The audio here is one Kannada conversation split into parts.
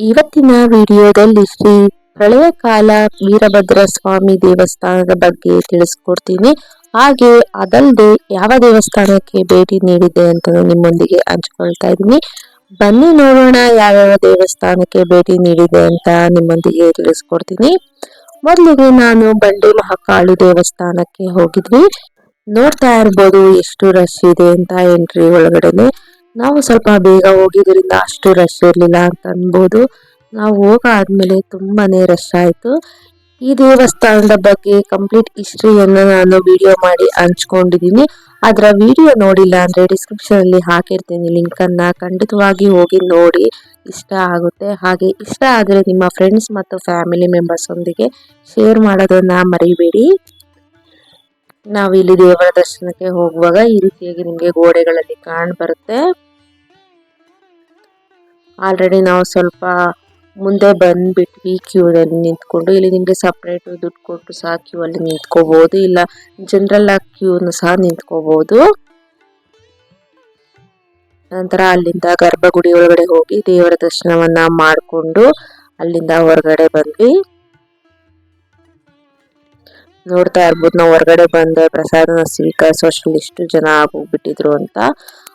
ಇವತ್ತಿನ ವಿಡಿಯೋದಲ್ಲಿ ಶ್ರೀ ಪ್ರಳಯ ಕಾಲ ವೀರಭದ್ರ ಸ್ವಾಮಿ ದೇವಸ್ಥಾನದ ಬಗ್ಗೆ ತಿಳಿಸ್ಕೊಡ್ತೀನಿ. ಹಾಗೆ ಅದಲ್ಲದೆ ಯಾವ ದೇವಸ್ಥಾನಕ್ಕೆ ಭೇಟಿ ನೀಡಿದೆ ಅಂತ ನಿಮ್ಮೊಂದಿಗೆ ಹಂಚ್ಕೊಳ್ತಾ ಇದ್ದೀನಿ. ಬನ್ನಿ ನೋಡೋಣ ಯಾವ್ಯಾವ ದೇವಸ್ಥಾನಕ್ಕೆ ಭೇಟಿ ನೀಡಿದೆ ಅಂತ ನಿಮ್ಮೊಂದಿಗೆ ತಿಳಿಸ್ಕೊಡ್ತೀನಿ. ಮೊದಲಿಗೆ ನಾನು ಬಂಡೆ ಮಹಾಕಾಳು ದೇವಸ್ಥಾನಕ್ಕೆ ಹೋಗಿದ್ವಿ. ನೋಡ್ತಾ ಇರ್ಬೋದು ಎಷ್ಟು ರಶ್ ಇದೆ ಅಂತ ಎಂಟ್ರಿ ಒಳಗಡೆನೆ. ನಾವು ಸ್ವಲ್ಪ ಬೇಗ ಹೋಗಿದ್ದರಿಂದ ಅಷ್ಟು ರಶ್ ಇರಲಿಲ್ಲ ಅಂತ ಅನ್ಬೋದು. ನಾವು ಹೋಗಾದ್ಮೇಲೆ ತುಂಬಾನೇ ರಶ್ ಆಯಿತು. ಈ ದೇವಸ್ಥಾನದ ಬಗ್ಗೆ ಕಂಪ್ಲೀಟ್ ಹಿಸ್ಟ್ರಿಯನ್ನು ನಾನು ವಿಡಿಯೋ ಮಾಡಿ ಹಂಚ್ಕೊಂಡಿದ್ದೀನಿ ಅದರ ವಿಡಿಯೋ ನೋಡಿಲ್ಲ ಅಂದರೆ ಡಿಸ್ಕ್ರಿಪ್ಷನಲ್ಲಿ ಹಾಕಿರ್ತೀನಿ. ಲಿಂಕನ್ನು ಖಂಡಿತವಾಗಿ ಹೋಗಿ ನೋಡಿ. ಇಷ್ಟ ಆಗುತ್ತೆ. ಹಾಗೆ ಇಷ್ಟ ಆದರೆ ನಿಮ್ಮ ಫ್ರೆಂಡ್ಸ್ ಮತ್ತು ಫ್ಯಾಮಿಲಿ ಮೆಂಬರ್ಸ್ ಒಂದಿಗೆ ಶೇರ್ ಮಾಡೋದನ್ನು ಮರಿಬೇಡಿ. ನಾವು ಇಲ್ಲಿ ದೇವರ ದರ್ಶನಕ್ಕೆ ಹೋಗುವಾಗ ಈ ರೀತಿಯಾಗಿ ನಿಮಗೆ ಗೋಡೆಗಳಲ್ಲಿ ಕಾಣ್ ಬರುತ್ತೆ ಆಲ್ರೆಡಿ ನಾವು ಸ್ವಲ್ಪ ಮುಂದೆ ಬಂದ್ಬಿಟ್ವಿ ಕ್ಯೂ ಅಲ್ಲಿ ನಿಂತ್ಕೊಂಡು. ಇಲ್ಲಿ ನಿಮಗೆ ಸಪ್ರೇಟ್ ದುಡ್ಡು ಕೊಟ್ಟು ಸಹ ಕ್ಯೂ ಅಲ್ಲಿ ನಿಂತ್ಕೋಬಹುದು ಇಲ್ಲ ಜನರಲ್ ಆಗಿ ಕ್ಯೂನು ಸಹ ನಿಂತ್ಕೋಬಹುದು ನಂತರ ಅಲ್ಲಿಂದ ಗರ್ಭಗುಡಿ ಒಳಗಡೆ ಹೋಗಿ ದೇವರ ದರ್ಶನವನ್ನ ಮಾಡಿಕೊಂಡು ಅಲ್ಲಿಂದ ಹೊರಗಡೆ ಬಂದ್ವಿ. ನೋಡ್ತಾ ಇರ್ಬೋದು, ನಾವು ಹೊರಗಡೆ ಬಂದ ಪ್ರಸಾದನ ಸ್ವೀಕರಿಸುವಷ್ಟು ಇಷ್ಟು ಜನ ಆಗೋಗ್ಬಿಟ್ಟಿದ್ರು ಅಂತ.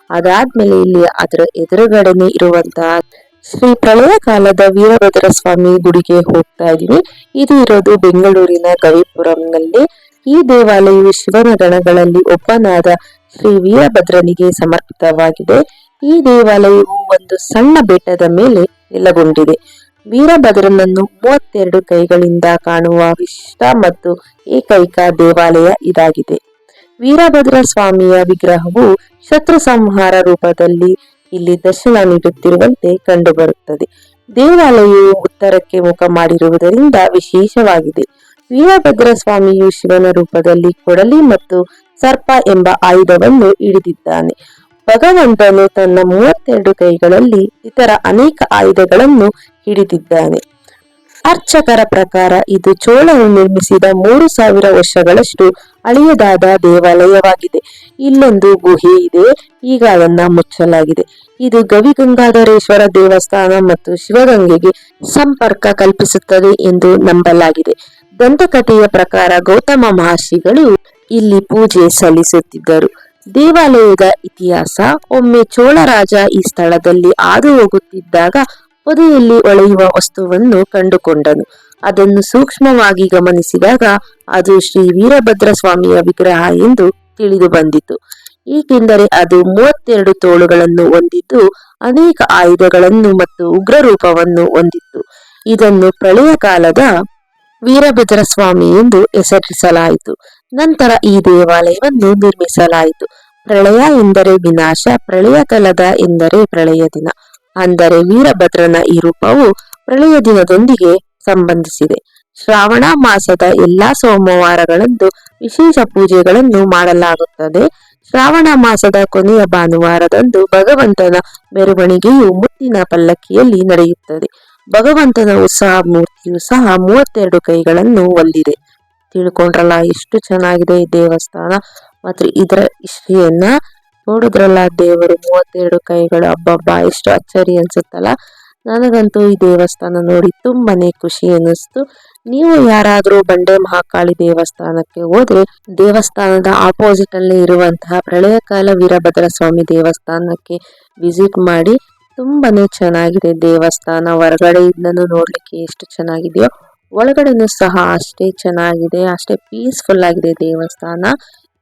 ಅದಾದ್ಮೇಲೆ ಇಲ್ಲಿ ಅದರ ಎದುರುಗಡೆನೆ ಇರುವಂತಹ ಶ್ರೀ ಪ್ರಳಯ ಕಾಲದ ವೀರಭದ್ರ ಸ್ವಾಮಿ ಗುಡಿಗೆ ಹೋಗ್ತಾ ಇದೀವಿ ಇದು ಇರೋದು ಬೆಂಗಳೂರಿನ ಗವಿಪುರಂನಲ್ಲಿ. ಈ ದೇವಾಲಯವು ಶಿವನ ಗಣಗಳಲ್ಲಿ ಒಬ್ಬನಾದ ಶ್ರೀ ವೀರಭದ್ರನಿಗೆ ಸಮರ್ಪಿತವಾಗಿದೆ. ಈ ದೇವಾಲಯವು ಒಂದು ಸಣ್ಣ ಬೆಟ್ಟದ ಮೇಲೆ ನೆಲೆಗೊಂಡಿದೆ. ವೀರಭದ್ರನನ್ನು ಮೂವತ್ತೆರಡು ಕೈಗಳಿಂದ ಕಾಣುವ ವಿಶಿಷ್ಟ ಮತ್ತು ಏಕೈಕ ದೇವಾಲಯ ಇದಾಗಿದೆ. ವೀರಭದ್ರ ಸ್ವಾಮಿಯ ವಿಗ್ರಹವು ಶತ್ರು ಸಂಹಾರ ರೂಪದಲ್ಲಿ ಇಲ್ಲಿ ದರ್ಶನ ನೀಡುತ್ತಿರುವಂತೆ ಕಂಡುಬರುತ್ತದೆ. ದೇವಾಲಯವು ಉತ್ತರಕ್ಕೆ ಮುಖ ಮಾಡಿರುವುದರಿಂದ ವಿಶೇಷವಾಗಿದೆ. ವೀರಭದ್ರ ಸ್ವಾಮಿಯು ಶಿವನ ರೂಪದಲ್ಲಿ ಕೊಡಲಿ ಮತ್ತು ಸರ್ಪ ಎಂಬ ಆಯುಧವನ್ನು ಹಿಡಿದಿದ್ದಾನೆ. ಭಗವಂತನು ತನ್ನ ಮೂವತ್ತೆರಡು ಕೈಗಳಲ್ಲಿ ಇತರ ಅನೇಕ ಆಯುಧಗಳನ್ನು ಹಿಡಿದಿದ್ದಾನೆ. ಅರ್ಚಕರ ಪ್ರಕಾರ ಇದು ಚೋಳರು ನಿರ್ಮಿಸಿದ ಮೂರು ಸಾವಿರ ವರ್ಷಗಳಷ್ಟು ಹಳೆಯದಾದ ದೇವಾಲಯವಾಗಿದೆ. ಇಲ್ಲೊಂದು ಗುಹೆ ಇದೆ, ಈಗ ಅದನ್ನ ಮುಚ್ಚಲಾಗಿದೆ. ಇದು ಗವಿಗಂಗಾಧರೇಶ್ವರ ದೇವಸ್ಥಾನ ಮತ್ತು ಶಿವಗಂಗೆಗೆ ಸಂಪರ್ಕ ಕಲ್ಪಿಸುತ್ತದೆ ಎಂದು ನಂಬಲಾಗಿದೆ. ದಂತಕಥೆಯ ಪ್ರಕಾರ ಗೌತಮ ಮಹರ್ಷಿಗಳು ಇಲ್ಲಿ ಪೂಜೆ ಸಲ್ಲಿಸುತ್ತಿದ್ದರು. ದೇವಾಲಯದ ಇತಿಹಾಸ, ಒಮ್ಮೆ ಚೋಳರಾಜ ಈ ಸ್ಥಳದಲ್ಲಿ ಹಾದು ಹೋಗುತ್ತಿದ್ದಾಗ ಪೊದೆಯಲ್ಲಿ ಒಳೆಯುವ ವಸ್ತುವನ್ನು ಕಂಡುಕೊಂಡನು. ಅದನ್ನು ಸೂಕ್ಷ್ಮವಾಗಿ ಗಮನಿಸಿದಾಗ ಅದು ಶ್ರೀ ವೀರಭದ್ರ ಸ್ವಾಮಿಯ ವಿಗ್ರಹ ಎಂದು ತಿಳಿದು ಬಂದಿತು. ಏಕೆಂದರೆ ಅದು ಮೂವತ್ತೆರಡು ತೋಳುಗಳನ್ನು ಹೊಂದಿದ್ದು, ಅನೇಕ ಆಯುಧಗಳನ್ನು ಮತ್ತು ಉಗ್ರ ರೂಪವನ್ನು ಹೊಂದಿತ್ತು. ಇದನ್ನು ಪ್ರಳಯ ಕಾಲದ ವೀರಭದ್ರ ಸ್ವಾಮಿ ಎಂದು ಹೆಸರಿಸಲಾಯಿತು. ನಂತರ ಈ ದೇವಾಲಯವನ್ನು ನಿರ್ಮಿಸಲಾಯಿತು. ಪ್ರಳಯ ಎಂದರೆ ವಿನಾಶ, ಪ್ರಳಯ ಕಾಲದ ಎಂದರೆ ಪ್ರಳಯ ದಿನ. ಅಂದರೆ ವೀರಭದ್ರನ ಈ ರೂಪವು ಪ್ರಳಯ ದಿನದೊಂದಿಗೆ ಸಂಬಂಧಿಸಿದೆ. ಶ್ರಾವಣ ಮಾಸದ ಎಲ್ಲಾ ಸೋಮವಾರಗಳಂದು ವಿಶೇಷ ಪೂಜೆಗಳನ್ನು ಮಾಡಲಾಗುತ್ತದೆ. ಶ್ರಾವಣ ಮಾಸದ ಕೊನೆಯ ಭಾನುವಾರದಂದು ಭಗವಂತನ ಮೆರವಣಿಗೆಯು ಮುತ್ತಿನ ಪಲ್ಲಕ್ಕಿಯಲ್ಲಿ ನಡೆಯುತ್ತದೆ. ಭಗವಂತನ ಉತ್ಸಾಹ ಮೂರ್ತಿಯು ಸಹ ಮೂವತ್ತೆರಡು ಕೈಗಳನ್ನು ಹೊಂದಿದೆ. ತಿಳ್ಕೊಂಡ್ರಲ್ಲ, ಎಷ್ಟು ಚೆನ್ನಾಗಿದೆ ಈ ದೇವಸ್ಥಾನ. ಮತ್ತು ಇದರ ಹಿಸ್ಟ್ರಿಯನ್ನ ನೋಡಿದ್ರಲ್ಲ ದೇವರು ಮೂವತ್ತೆರಡು ಕೈಗಳು ಹಬ್ಬಬ್ಬ ಎಷ್ಟು ಅಚ್ಚರಿ ಅನ್ಸುತ್ತಲ್ಲ? ನನಗಂತೂ ಈ ದೇವಸ್ಥಾನ ನೋಡಿ ತುಂಬಾನೇ ಖುಷಿ ಅನ್ನಿಸ್ತು. ನೀವು ಯಾರಾದರೂ ಬಂಡೆ ಮಹಾಕಾಳಿ ದೇವಸ್ಥಾನಕ್ಕೆ ಹೋದ್ರೆ, ದೇವಸ್ಥಾನದ ಆಪೋಸಿಟ್ ಅಲ್ಲಿ ಇರುವಂತಹ ಪ್ರಳಯಕಾಲ ವೀರಭದ್ರ ಸ್ವಾಮಿ ದೇವಸ್ಥಾನಕ್ಕೆ ವಿಸಿಟ್ ಮಾಡಿ, ತುಂಬಾನೇ ಚೆನ್ನಾಗಿದೆ ದೇವಸ್ಥಾನ. ಹೊರಗಡೆಯಿಂದನೂ ನೋಡ್ಲಿಕ್ಕೆ ಎಷ್ಟು ಚೆನ್ನಾಗಿದೆಯೋ, ಒಳಗಡೆನೂ ಸಹ ಅಷ್ಟೇ ಚೆನ್ನಾಗಿದೆ, ಅಷ್ಟೇ ಪೀಸ್ಫುಲ್ ಆಗಿದೆ ದೇವಸ್ಥಾನ.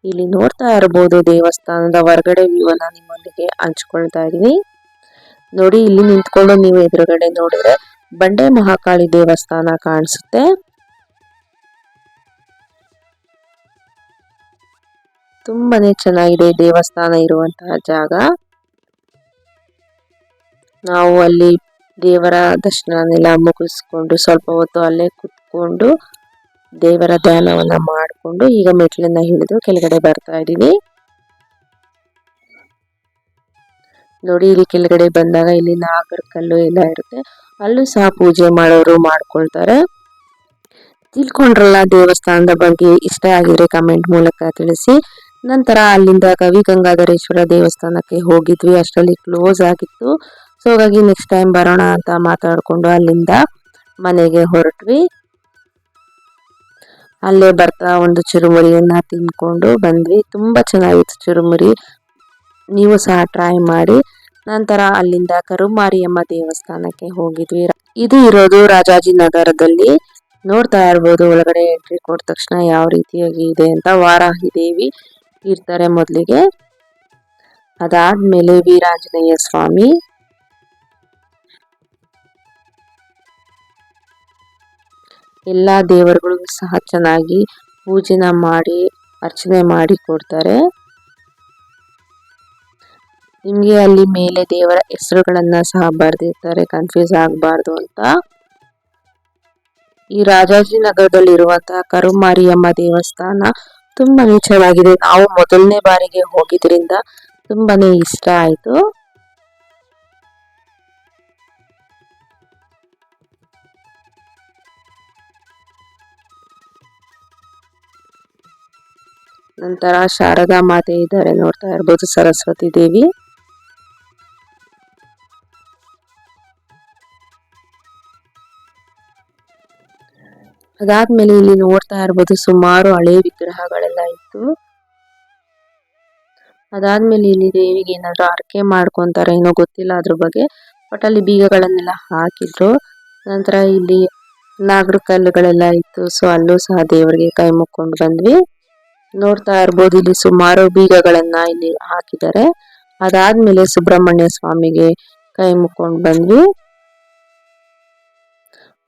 ಇಲ್ಲಿ ನೋಡ್ತಾ ಇರಬಹುದು ದೇವಸ್ಥಾನದ ಹೊರಗಡೆ ವ್ಯೂ ಅನ್ನ ನಿಮ್ಮೊಂದಿಗೆ ಹಂಚ್ಕೊಳ್ತಾ ಇದೀನಿ ನೋಡಿ, ಇಲ್ಲಿ ನಿಂತ್ಕೊಂಡು ನೀವು ಎದುರುಗಡೆ ನೋಡಿದ್ರೆ ಬಂಡೆ ಮಹಾಕಾಳಿ ದೇವಸ್ಥಾನ ಕಾಣಿಸುತ್ತೆ. ತುಂಬಾನೇ ಚೆನ್ನಾಗಿದೆ ದೇವಸ್ಥಾನ ಇರುವಂತಹ ಜಾಗ. ನಾವು ಅಲ್ಲಿ ದೇವರ ದರ್ಶನನೆಲ್ಲ ಮುಗಿಸ್ಕೊಂಡು ಸ್ವಲ್ಪ ಹೊತ್ತು ಅಲ್ಲೇ ಕುತ್ಕೊಂಡು ದೇವರ ಧ್ಯಾನವನ್ನ ಮಾಡಿಕೊಂಡು ಈಗ ಮೆಟ್ಲನ್ನ ಹಿಡಿದು ಕೆಳಗಡೆ ಬರ್ತಾ ಇದ್ದೀನಿ. ನೋಡಿ, ಇಲ್ಲಿ ಕೆಳಗಡೆ ಬಂದಾಗ ಇಲ್ಲಿ ನಾಗರ ಕಲ್ಲು ಎಲ್ಲ ಇರುತ್ತೆ. ಅಲ್ಲೂ ಸಹ ಪೂಜೆ ಮಾಡೋರು ಮಾಡ್ಕೊಳ್ತಾರೆ. ತಿಳ್ಕೊಂಡ್ರಲ್ಲ ದೇವಸ್ಥಾನದ ಬಗ್ಗೆ ಇಷ್ಟ ಆಗಿದ್ರೆ ಕಮೆಂಟ್ ಮೂಲಕ ತಿಳಿಸಿ. ನಂತರ ಅಲ್ಲಿಂದ ಕವಿ ಗಂಗಾಧರೇಶ್ವರ ದೇವಸ್ಥಾನಕ್ಕೆ ಹೋಗಿದ್ವಿ. ಅಷ್ಟರಲ್ಲಿ ಕ್ಲೋಸ್ ಆಗಿತ್ತು. ಸೊ ಹಾಗಾಗಿ ನೆಕ್ಸ್ಟ್ ಟೈಮ್ ಬರೋಣ ಅಂತ ಮಾತಾಡಿಕೊಂಡು ಅಲ್ಲಿಂದ ಮನೆಗೆ ಹೊರಟ್ವಿ. ಅಲ್ಲೇ ಬರ್ತಾ ಒಂದು ಚುರುಮುರಿಯನ್ನ ತಿನ್ಕೊಂಡು ಬಂದ್ವಿ. ತುಂಬಾ ಚೆನ್ನಾಗಿತ್ತು ಚುರುಮುರಿ. ನೀವು ಸಹ ಟ್ರೈ ಮಾಡಿ. ನಂತರ ಅಲ್ಲಿಂದ ಕರುಮಾರಿಯಮ್ಮ ದೇವಸ್ಥಾನಕ್ಕೆ ಹೋಗಿದ್ವಿ. ಇದು ಇರೋದು ರಾಜಾಜಿನಗರದಲ್ಲಿ ನೋಡ್ತಾ ಇರ್ಬೋದು ಒಳಗಡೆ ಎಂಟ್ರಿ ಕೊಟ್ಟ ತಕ್ಷಣ ಯಾವ ರೀತಿಯಾಗಿ ಇದೆ ಅಂತ. ವಾರಾಹಿ ದೇವಿ ಇರ್ತಾರೆ ಮೊದಲಿಗೆ. ಅದಾದ್ಮೇಲೆ ವೀರಾಂಜನೇಯ ಸ್ವಾಮಿ. ಎಲ್ಲ ದೇವರುಗಳು ಸಹ ಚೆನ್ನಾಗಿ ಪೂಜೆನ ಮಾಡಿ, ಅರ್ಚನೆ ಮಾಡಿ ಕೊಡ್ತಾರೆ. ನಿಮಗೆ ಅಲ್ಲಿ ಮೇಲೆ ದೇವರ ಹೆಸರುಗಳನ್ನ ಸಹ ಬರೆದಿರ್ತಾರೆ ಕನ್ಫ್ಯೂಸ್ ಆಗಬಾರ್ದು ಅಂತ. ಈ ರಾಜಾಜಿನಗರದಲ್ಲಿ ಇರುವಂತಹ ಕರುಮಾರಿಯಮ್ಮ ದೇವಸ್ಥಾನ ತುಂಬಾ ಚೆನ್ನಾಗಿದೆ ನಾವು ಮೊದಲನೇ ಬಾರಿಗೆ ಹೋಗಿದ್ರಿಂದ ತುಂಬಾನೇ ಇಷ್ಟ ಆಯ್ತು. ನಂತರ ಶಾರದಾ ಮಾತೆ ಇದ್ದಾರೆ. ನೋಡ್ತಾ ಇರ್ಬೋದು ಸರಸ್ವತಿ ದೇವಿ. ಅದಾದ್ಮೇಲೆ ಇಲ್ಲಿ ನೋಡ್ತಾ ಇರ್ಬೋದು ಸುಮಾರು ಹಳೆ ವಿಗ್ರಹಗಳೆಲ್ಲ ಇತ್ತು. ಅದಾದ್ಮೇಲೆ ಇಲ್ಲಿ ದೇವಿಗೆ ಏನಾದ್ರು ಅರ್ಕೆ ಮಾಡ್ಕೊಂತಾರೆ ಏನೋ ಗೊತ್ತಿಲ್ಲ ಅದ್ರ ಬಗ್ಗೆ. ಬಟ್ ಅಲ್ಲಿ ಬೀಗಗಳನ್ನೆಲ್ಲ ಹಾಕಿದ್ರು. ನಂತರ ಇಲ್ಲಿ ನಾಗರ ಕಲ್ಲುಗಳೆಲ್ಲ ಇತ್ತು. ಸೊ ಅಲ್ಲೂ ಸಹ ದೇವರಿಗೆ ಕೈ ಮುಕ್ಕೊಂಡು ಬಂದ್ವಿ. ನೋಡ್ತಾ ಇರ್ಬೋದು, ಇಲ್ಲಿ ಸುಮಾರು ಬೀಗಗಳನ್ನ ಇಲ್ಲಿ ಹಾಕಿದ್ದಾರೆ. ಅದಾದ್ಮೇಲೆ ಸುಬ್ರಹ್ಮಣ್ಯ ಸ್ವಾಮಿಗೆ ಕೈ ಮುಕ್ಕೊಂಡು ಬಂದ್ವಿ.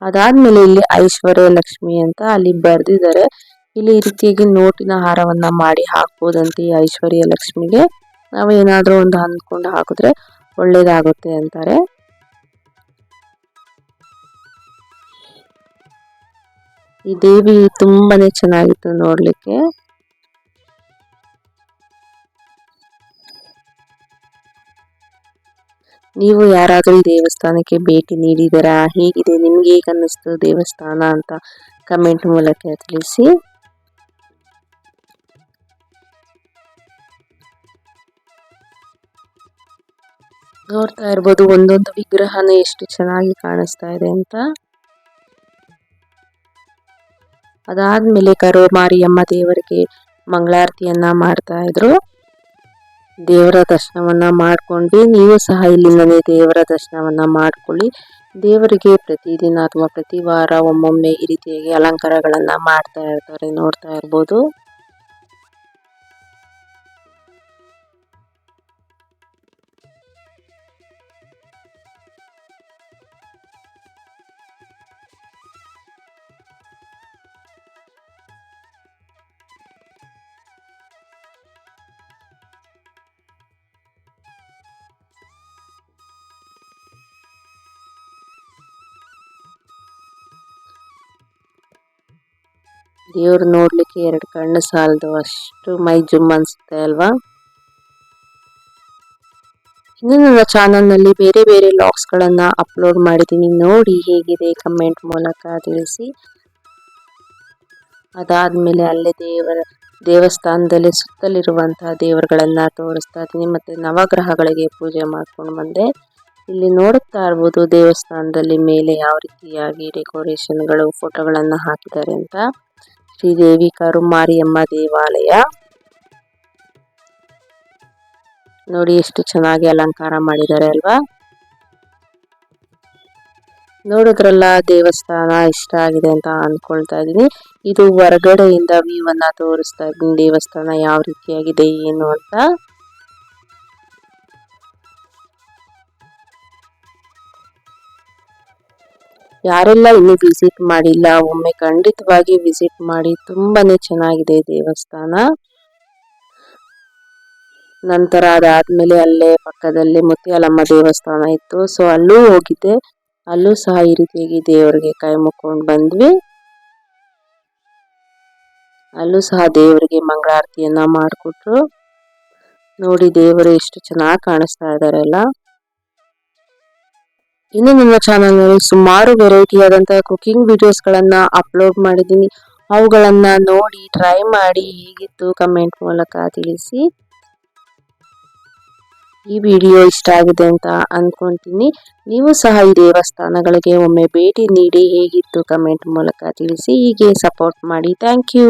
ಅದಾದ್ಮೇಲೆ ಇಲ್ಲಿ ಐಶ್ವರ್ಯ ಲಕ್ಷ್ಮಿ ಅಂತ ಅಲ್ಲಿ ಬರ್ದಿದ್ದಾರೆ. ಇಲ್ಲಿ ಈ ರೀತಿಯಾಗಿ ನೋಟಿನ ಹಾರವನ್ನ ಮಾಡಿ ಹಾಕ್ಬೋದಂತೆ ಈ ಐಶ್ವರ್ಯ ಲಕ್ಷ್ಮಿಗೆ. ನಾವು ಏನಾದರೂ ಒಂದು ಅಂದ್ಕೊಂಡು ಹಾಕಿದ್ರೆ ಒಳ್ಳೇದಾಗುತ್ತೆ ಅಂತಾರೆ. ಈ ದೇವಿ ತುಂಬಾನೇ ಚೆನ್ನಾಗಿತ್ತು ನೋಡ್ಲಿಕ್ಕೆ. ನೀವು ಯಾರಾದರೂ ಈ ದೇವಸ್ಥಾನಕ್ಕೆ ಭೇಟಿ ನೀಡಿದರಾ? ಹೇಗಿದೆ? ನಿಮ್ಗೆ ಹೇಗೆ ಅನ್ನಿಸ್ತು ದೇವಸ್ಥಾನ ಅಂತ ಕಮೆಂಟ್ ಮೂಲಕ ತಿಳಿಸಿ. ನೋಡ್ತಾ ಇರ್ಬೋದು, ಒಂದೊಂದು ವಿಗ್ರಹನ ಎಷ್ಟು ಚೆನ್ನಾಗಿ ಕಾಣಿಸ್ತಾ ಇದೆ ಅಂತ. ಅದಾದ್ಮೇಲೆ ಕರು ಮಾರಿಯಮ್ಮ ದೇವರಿಗೆ ಮಂಗಳಾರತಿಯನ್ನ ಮಾಡ್ತಾ ಇದ್ರು. ದೇವರ ದರ್ಶನವನ್ನು ಮಾಡಿಕೊಂಡು ನೀವು ಸಹ ಇಲ್ಲಿಂದಲೇ ದೇವರ ದರ್ಶನವನ್ನು ಮಾಡ್ಕೊಳ್ಳಿ. ದೇವರಿಗೆ ಪ್ರತಿದಿನ ಅಥವಾ ಪ್ರತಿ ವಾರ ಒಮ್ಮೊಮ್ಮೆ ಈ ರೀತಿಯಾಗಿ ಅಲಂಕಾರಗಳನ್ನು ಮಾಡ್ತಾ ಇರ್ತಾರೆ, ನೋಡ್ತಾ ಇರ್ಬೋದು. ದೇವ್ರು ನೋಡ್ಲಿಕ್ಕೆ ಎರಡು ಕಣ್ಣು ಸಾಲದು. ಅಷ್ಟು ಮೈ ಜುಮ್ ಅನ್ಸುತ್ತೆ ಅಲ್ವಾ? ಇನ್ನು ನನ್ನ ಚಾನಲ್ನಲ್ಲಿ ಬೇರೆ ಬೇರೆ ಲಾಗ್ಸ್ಗಳನ್ನು ಅಪ್ಲೋಡ್ ಮಾಡಿದ್ದೀನಿ. ನೋಡಿ ಹೇಗಿದೆ ಕಮೆಂಟ್ ಮೂಲಕ ತಿಳಿಸಿ. ಅದಾದ್ಮೇಲೆ ಅಲ್ಲೇ ದೇವರ ದೇವಸ್ಥಾನದಲ್ಲಿ ಸುತ್ತಲಿರುವಂತಹ ದೇವರುಗಳನ್ನು ತೋರಿಸ್ತಾ ಇದ್ದೀನಿ. ಮತ್ತೆ ನವಗ್ರಹಗಳಿಗೆ ಪೂಜೆ ಮಾಡ್ಕೊಂಡು ಬಂದೆ. ಇಲ್ಲಿ ನೋಡುತ್ತಾ ಇರ್ಬೋದು ದೇವಸ್ಥಾನದಲ್ಲಿ ಮೇಲೆ ಯಾವ ರೀತಿಯಾಗಿ ಡೆಕೋರೇಷನ್ಗಳು ಫೋಟೋಗಳನ್ನು ಹಾಕಿದ್ದಾರೆ ಅಂತ. ಶ್ರೀದೇವಿ ಕರುಮಾರಿಯಮ್ಮ ದೇವಾಲಯ. ನೋಡಿ ಎಷ್ಟು ಚೆನ್ನಾಗಿ ಅಲಂಕಾರ ಮಾಡಿದ್ದಾರೆ ಅಲ್ವಾ? ನೋಡಿದ್ರಲ್ಲ, ದೇವಸ್ಥಾನ ಇಷ್ಟ ಆಗಿದೆ ಅಂತ ಅನ್ಕೊಳ್ತಾ ಇದೀನಿ ಇದು ಹೊರಗಡೆಯಿಂದ ವ್ಯೂ ತೋರಿಸ್ತಾ ಇದ್ದೀನಿ, ದೇವಸ್ಥಾನ ಯಾವ ರೀತಿಯಾಗಿದೆ, ಏನು ಅಂತ. ಯಾರೆಲ್ಲ ಇನ್ನೂ ವಿಸಿಟ್ ಮಾಡಿಲ್ಲ, ಒಮ್ಮೆ ಖಂಡಿತವಾಗಿ ವಿಸಿಟ್ ಮಾಡಿ ತುಂಬಾನೇ ಚೆನ್ನಾಗಿದೆ ದೇವಸ್ಥಾನ. ನಂತರ ಅದಾದ್ಮೇಲೆ ಅಲ್ಲೇ ಪಕ್ಕದಲ್ಲಿ ಮುತ್ಯಾಲಮ್ಮ ದೇವಸ್ಥಾನ ಇತ್ತು. ಸೊ ಅಲ್ಲೂ ಹೋಗಿದ್ದೆ. ಅಲ್ಲೂ ಸಹ ಈ ರೀತಿಯಾಗಿ ದೇವರಿಗೆ ಕೈ ಮುಕ್ಕೊಂಡು ಬಂದ್ವಿ. ಅಲ್ಲೂ ಸಹ ದೇವರಿಗೆ ಮಂಗಳಾರತಿಯನ್ನ ಮಾಡಿಕೊಟ್ರು. ನೋಡಿ ದೇವರು ಎಷ್ಟು ಚೆನ್ನಾಗಿ ಕಾಣಿಸ್ತಾ ಇದಾರೆ ಅಲ್ಲ. ಇನ್ನು ನನ್ನ ಚಾನಲ್ನಲ್ಲಿ ಸುಮಾರು ವೆರೈಟಿ ಆದಂತಹ ಕುಕಿಂಗ್ ವಿಡಿಯೋಸ್ಗಳನ್ನು ಅಪ್ಲೋಡ್ ಮಾಡಿದ್ದೀನಿ. ಅವುಗಳನ್ನು ನೋಡಿ ಟ್ರೈ ಮಾಡಿ ಹೇಗಿತ್ತು ಕಮೆಂಟ್ ಮೂಲಕ ತಿಳಿಸಿ. ಈ ವಿಡಿಯೋ ಇಷ್ಟ ಆಗಿದೆ ಅಂತ ಅನ್ಕೊಂತೀನಿ. ನೀವು ಸಹ ಈ ದೇವಸ್ಥಾನಗಳಿಗೆ ಒಮ್ಮೆ ಭೇಟಿ ನೀಡಿ ಹೇಗಿತ್ತು ಕಮೆಂಟ್ ಮೂಲಕ ತಿಳಿಸಿ. ಹೀಗೆ ಸಪೋರ್ಟ್ ಮಾಡಿ. Thank you